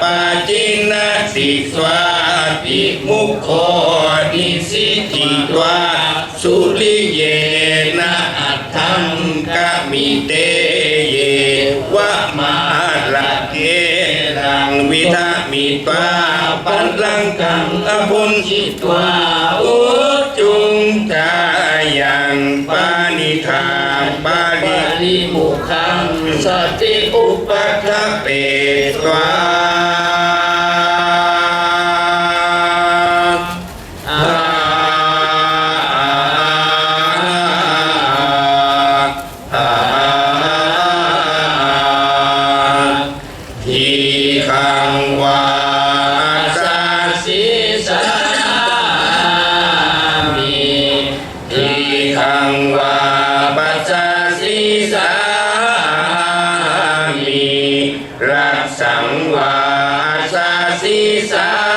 ปาจินนาสิสวาติมุขโคนิสิทิตวาสุริเยนะอัตถังกะมิเตเยวะมาละเกลังวิทามิตวาปัลลังกังอภุญชิตวาอุจุงจายังปานิธาปาลิปาริมุขังสติอุปัฏ ทีขังวาสัสสิสามิทีขังวาปัสสะสีสามีรักสังวาสาสีสา